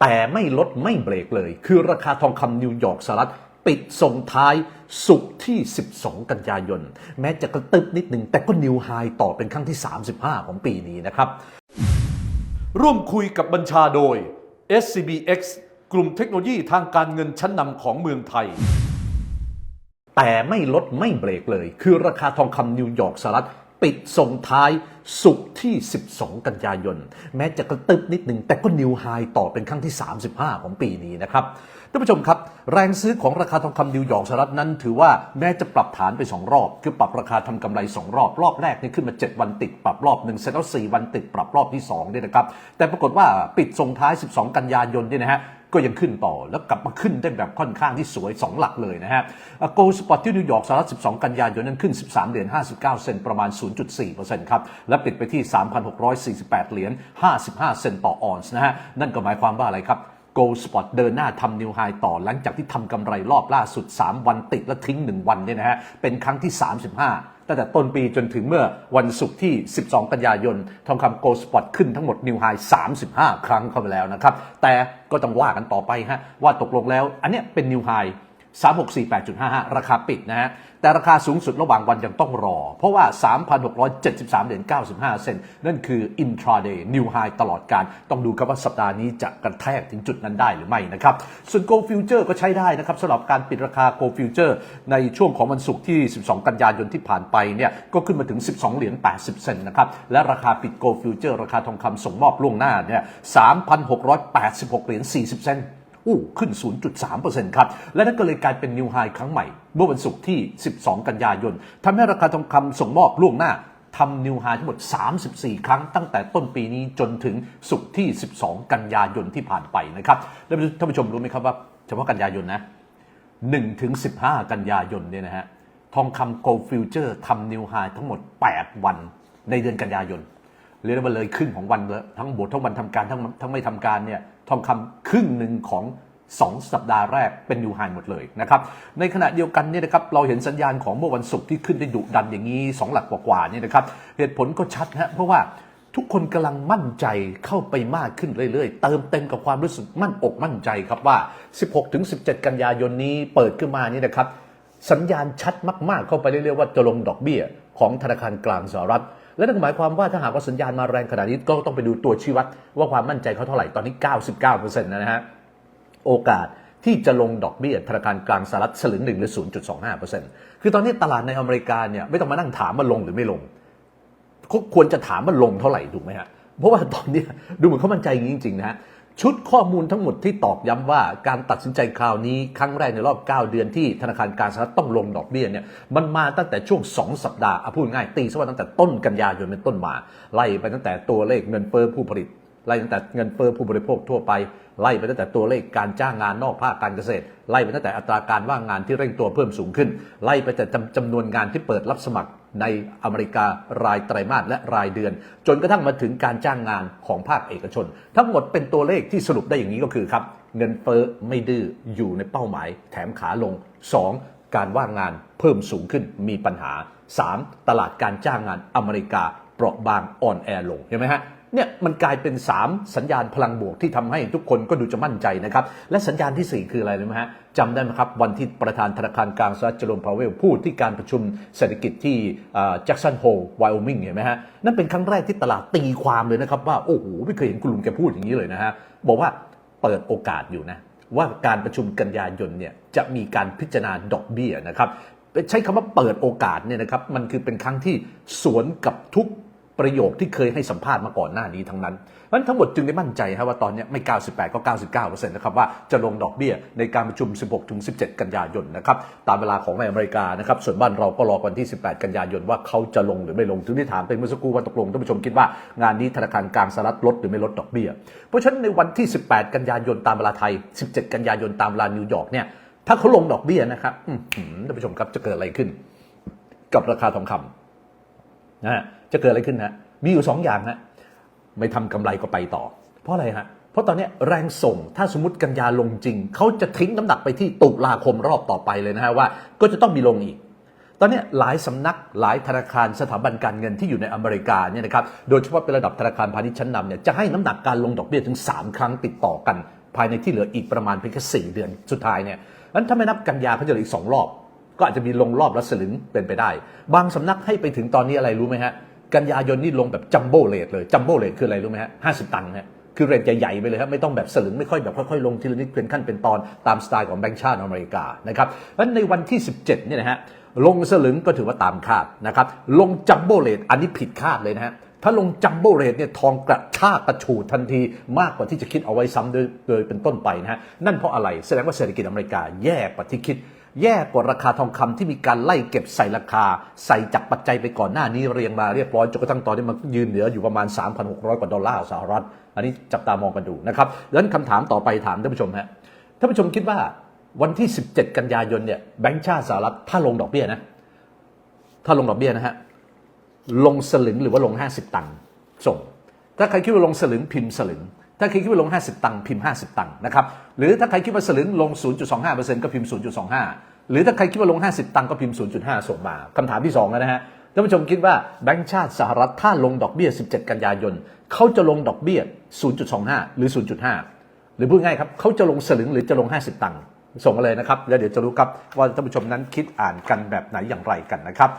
แต่ไม่ลดไม่เบรกเลย คือราคาทองคำนิวยอร์กสหรัฐปิดส่งท้ายสุกที่ 12 กันยายน แม้จะกระตึบนิดหนึ่งแต่ก็นิวไฮต่อเป็นครั้งที่ 35 ของปีนี้นะครับ ร่วมคุยกับบัญชาโดย SCBX กลุ่มเทคโนโลยีทางการเงินชั้นนำของเมืองไทย แต่ไม่ลดไม่เบรกเลย คือราคาทองคำนิวยอร์กสหรัฐปิดส่งท้าย สุกร์ที่ 12 กันยายน แม้จะกระตึบนิดหนึ่งแต่ก็นิวไฮต่อเป็นครั้งที่ 35 ของปีนี้นะครับท่านผู้ชมครับ แรงซื้อของราคาทองคำนิวยอร์กสหรัฐนั้น ถือว่าแม้จะปรับฐานไป 2 รอบ คือปรับราคาทำกำไร 2 รอบ รอบแรกนี่ขึ้นมา 7 วันติด ปรับรอบหนึ่งเสร็จแล้ว 4 วันติดปรับรอบที่2เนี่ยนะครับแต่ปรากฏว่าปิดส่งท้าย 12 กันยายนเนี่ยนะฮะก็ยังขึ้นต่อแล้วกลับมาขึ้นได้แบบค่อนข้างที่สวย 2 หลักเลยนะฮะโกลสปอตที่นิวยอร์กสหรัฐ 12 กันยายนนั้นขึ้น 13 เหรียญ 59 เซนต์ประมาณ 0.4%ครับ และปิดไปที่ 3,648 เหรียญ 55 เซนต์ต่อออนซ์นะฮะ นั่นก็หมายความว่าอะไรครับ Gold Spot เดินหน้าทำนิวไฮต่อหลังจากที่ทำกำไรรอบล่าสุด 3 วันติดและทิ้ง 1 วันเนี่ยนะฮะ เป็นครั้งที่ 35 ตั้งแต่ต้นปีจนถึงเมื่อวันศุกร์ที่ 12 กันยายน ทองคำ Gold Spot ขึ้นทั้งหมดนิวไฮ35 ครั้งเข้าไปแล้วนะครับ แต่ก็ต้องว่ากันต่อไปฮะว่าตกลงแล้วอันเนี้ยเป็นนิวไฮ 3648.55 ราคาปิดนะฮะ แต่ราคาสูงสุดระหว่างวันยังต้องรอ เพราะว่า 3,673เหรียญ95 เซนต์นั่นคือ intraday new high ตลอดการ ต้องดูครับว่าสัปดาห์นี้จะกระแทกถึงจุดนั้นได้หรือไม่นะครับ ส่วน Gold Future ก็ใช้ได้นะครับสำหรับการปิดราคา Gold Future ในช่วงของวันศุกร์ที่ 12 กันยายนที่ผ่านไปเนี่ยก็ขึ้นมาถึง 12 เหรียญ80 เซนต์นะครับ และราคาปิด Gold Future ราคาทองคำส่งมอบล่วงหน้าเนี่ย3,686 เหรียญ40 เซนต์ อู้ขึ้น 0.3%ครับ และนั่นก็เลยกลายเป็นนิวไฮครั้งใหม่ เมื่อวันศุกร์ที่ 12 กันยายนทำให้ราคาทองคำส่งมอบล่วงหน้าทำนิวไฮทั้งหมด 34 ครั้งตั้งแต่ต้นปีนี้จนถึงศุกร์ที่ 12 กันยายนที่ผ่านไปนะครับแล้วท่านผู้ชมรู้ไหมครับว่าเฉพาะกันยายนนะ1ถึง15 กันยายนเนี่ยนะฮะทองคำ Gold Future ทำนิวไฮทั้งหมด 8 วันในเดือนกันยายนเรียกว่าเลยครึ่งของวันเลยทั้งบททั้งวันทำการทั้งทั้งไม่ทำการเนี่ยทองคำ ครึ่งหนึ่งของ 2 สัปดาห์แรกเป็นนิวไฮหมดเลยนะครับในขณะเดียวกันเนี่ยนะครับเราเห็นสัญญาณของเมื่อวันศุกร์ที่ขึ้นได้ดุดันอย่างนี้ 2 หลักกว่าๆเนี่ยนะครับเหตุผลก็ชัดฮะเพราะว่าทุกคนกำลังมั่นใจเข้าไปมากขึ้นเรื่อยๆ เติมเต็มกับความรู้สึกมั่นอกมั่นใจครับว่า 16-17 กันยายนนี้เปิดขึ้นมานี่นะครับสัญญาณชัดมากๆ เข้าไปเรื่อยๆว่าจะลงดอกเบี้ยของธนาคารกลางสหรัฐ และนั่นหมายความว่าถ้าหากว่าสัญญาณมาแรงขนาดนี้ก็ต้องไปดูตัวชี้วัดว่าความมั่นใจเขาเท่าไหร่ตอนนี้ 99%นะฮะโอกาสที่จะลงดอกเบี้ยธนาคารกลางสหรัฐสลึงหนึ่งหรือ 0.25%คือตอนนี้ตลาดในอเมริกาเนี่ยไม่ต้องมานั่งถามว่าลงหรือไม่ลงเขาควรจะถามว่าลงเท่าไหร่ถูกไหมฮะเพราะว่าตอนนี้ดูเหมือนเขามั่นใจอย่างจริงๆนะฮะ ชุดข้อมูลทั้งหมดที่ตอกย้ำว่าการตัดสินใจคราวนี้ครั้งแรกในรอบ 9 เดือนที่ธนาคารกลางสหรัฐต้องลงดอกเบี้ยเนี่ยมันมาตั้งแต่ช่วง 2 สัปดาห์เอาพูดง่ายตีซะว่าตั้งแต่ต้นกันยายนเป็นต้นมาไล่ไปตั้งแต่ตัวเลขเงินเฟ้อผู้ผลิตไล่ตั้งแต่เงินเฟ้อผู้บริโภคทั่วไปไล่ไปตั้งแต่ตัวเลขการจ้างงานนอกภาคการเกษตร ไล่ไปตั้งแต่อัตราการว่างงานที่เร่งตัวเพิ่มสูงขึ้น ไล่ไปแต่จำจำนวนงานที่เปิดรับสมัคร ในอเมริการายไตรมาสและรายเดือน จนกระทั่งมาถึงการจ้างงานของภาคเอกชน ทั้งหมดเป็นตัวเลขที่สรุปได้อย่างนี้ก็คือครับ เงินเฟ้อไม่ดื้ออยู่ในเป้าหมาย แถมขาลง 2. การว่างงานเพิ่มสูงขึ้นมีปัญหา 3. ตลาดการจ้างงานอเมริกาเปราะบางอ่อนแอลงเห็นไหมฮะ เนี่ยมันกลายเป็น 3 สัญญาณพลังบวกที่ทำให้ทุกคนก็ดูจะมั่นใจนะครับ และสัญญาณทีสี่ 4 คืออะไรรู้ไหมฮะจำได้ไหมครับ วันที่ประธานธนาคารกลางสหรัฐเจอร์มพาวเวลพูดที่การประชุมเศรษฐกิจที่แจ็กสันโฮลไวโอมิงเห็นไหมฮะนั่นเป็นครั้งแรกที่ตลาดตีความเลยนะครับ ว่า โอ้โหไม่เคยเห็นคุณลุงแกพูดอย่างนี้เลยนะฮะบอกว่าเปิดโอกาสอยู่นะว่าการประชุมกันยายนเนี่ยจะมีการพิจารณาดอกเบี้ยนะครับใช้คำว่าเปิดโอกาสเนี่ยนะครับมันคือเป็นครั้งที่สวนกับทุก ประโยคที่เคยให้สัมภาษณ์มาก่อนหน้านี้ทั้งนั้นนั้นทั้งหมดจึงได้มั่นใจครับว่าตอนนี้ไม่ 98 ก็ 99%นะครับว่าจะลงดอกเบี้ยในการประชุม 16ถึง17 กันยายนนะครับตามเวลาของในอเมริกานะครับส่วนบ้านเราก็รอวันที่ 18 กันยายนว่าเขาจะลงหรือไม่ลงถึงที่ถามไปเมื่อสักครู่ว่าตกลงท่านผู้ชมคิดว่างานนี้ธนาคารกลางสหรัฐลดหรือไม่ลดดอกเบี้ย เพราะฉะนั้นในวันที่ 18 กันยายนตามเวลาไทย 17 กันยายนตามเวลานิวยอร์กเนี่ยถ้าเขาลงดอกเบี้ยนะครับท่านผู้ชมครับจะเกิดอะไรขึ้น กับราคาทองคำนะฮะ จะเกิดอะไรขึ้นฮะมีอยู่สองอย่างฮะไม่ทำกำไรก็ไปต่อ เพราะอะไรฮะเพราะตอนนี้แรงส่งถ้าสมมติกันยาลงจริง เขาจะทิ้งน้ำหนักไปที่ตุลาคมรอบต่อไปเลยนะฮะว่า ก็จะต้องมีลงอีก ตอนนี้หลายสำนักหลายธนาคารสถาบันการเงินที่อยู่ในอเมริกาเนี่ยนะครับโดยเฉพาะเป็นระดับธนาคารพาณิชย์ชั้นนำเนี่ยจะให้น้ำหนักการลงดอกเบี้ยถึง 3 ครั้งติดต่อกัน ภายในที่เหลืออีกประมาณเพียงแค่4เดือนสุดท้ายเนี่ยนั้นถ้าไม่นับกันยาก็จะเหลืออีก2รอบ ก็อาจจะมีลงรอบละสลึงเป็นไปได้ บางสำนักให้ไปถึงตอนนี้อะไรรู้ไหมฮะ กันยายนนี่ลงแบบจัมโบ้เลทเลยจัมโบ้เลทคืออะไรรู้ไหมฮะห้าสิบตังค์ฮะคือเรทใหญ่ๆไปเลยครับไม่ต้องแบบสลึงไม่ค่อยแบบค่อยๆลงทีละนิดเป็นขั้นเป็นตอนตามสไตล์ของแบงก์ชาติอเมริกานะครับแล้วในวันที่ 17เนี่ยนะฮะลงสลึงก็ถือว่าตามคาดนะครับลงจัมโบ้เลทอันนี้ผิดคาดเลยนะฮะถ้าลงจัมโบ้เรทเนี่ยทองกระชากกระฉูดทันทีมากกว่าที่จะคิดเอาไว้ซ้ำโดยโดยเป็นต้นไปนะฮะนั่นเพราะอะไรแสดงว่าเศรษฐกิจอเมริกาแย่กว่าที่คิด แย่กว่าราคาทองคำที่มีการไล่เก็บใส่ราคา ใส่จากปัจจัยไปก่อนหน้านี้เรียงมาเรียบร้อยจนกระทั่งตอนนี้มันยืนเหนืออยู่ประมาณ 3,600 กว่าดอลลาร์สหรัฐ อันนี้จับตามองกันดูนะครับดังนั้นคำถามต่อไปถามท่านผู้ชมฮะท่านผู้ชมคิดว่าวันที่ 17 กันยายนเนี่ยแบงก์ชาติสหรัฐถ้าลงดอกเบี้ยนะถ้าลงดอกเบี้ยนะฮะลงสลึงหรือว่าลง 50 ตังค์ส่ง ถ้าใครคิดว่าลงสลึงพิมพ์สลึง ถ้าใครคิดว่าลง 50 ตังค์พิมพ์ 50 ตังค์นะครับ หรือถ้าใครคิดว่าสลึงลง 0.25%ก็พิมพ์ 0.25 หรือถ้าใครคิดว่าลง 50 ตังค์ก็พิมพ์ 0.5 ส่งมาคำถามที่ 2 แล้วนะฮะท่านผู้ชมคิดว่าแบงก์ชาติสหรัฐถ้าลงดอกเบี้ย 17 กันยายนเขาจะลงดอกเบี้ย 0.25 หรือ 0.5 หรือพูดง่ายครับเขาจะลงสลึงหรือจะลง 50 ตังค์ส่งมาเลยนะครับแล้วเดี๋ยวจะรู้ครับว่าท่านผู้ชมนั้นคิดอ่านกันแบบไหนอย่างไรกันนะครับ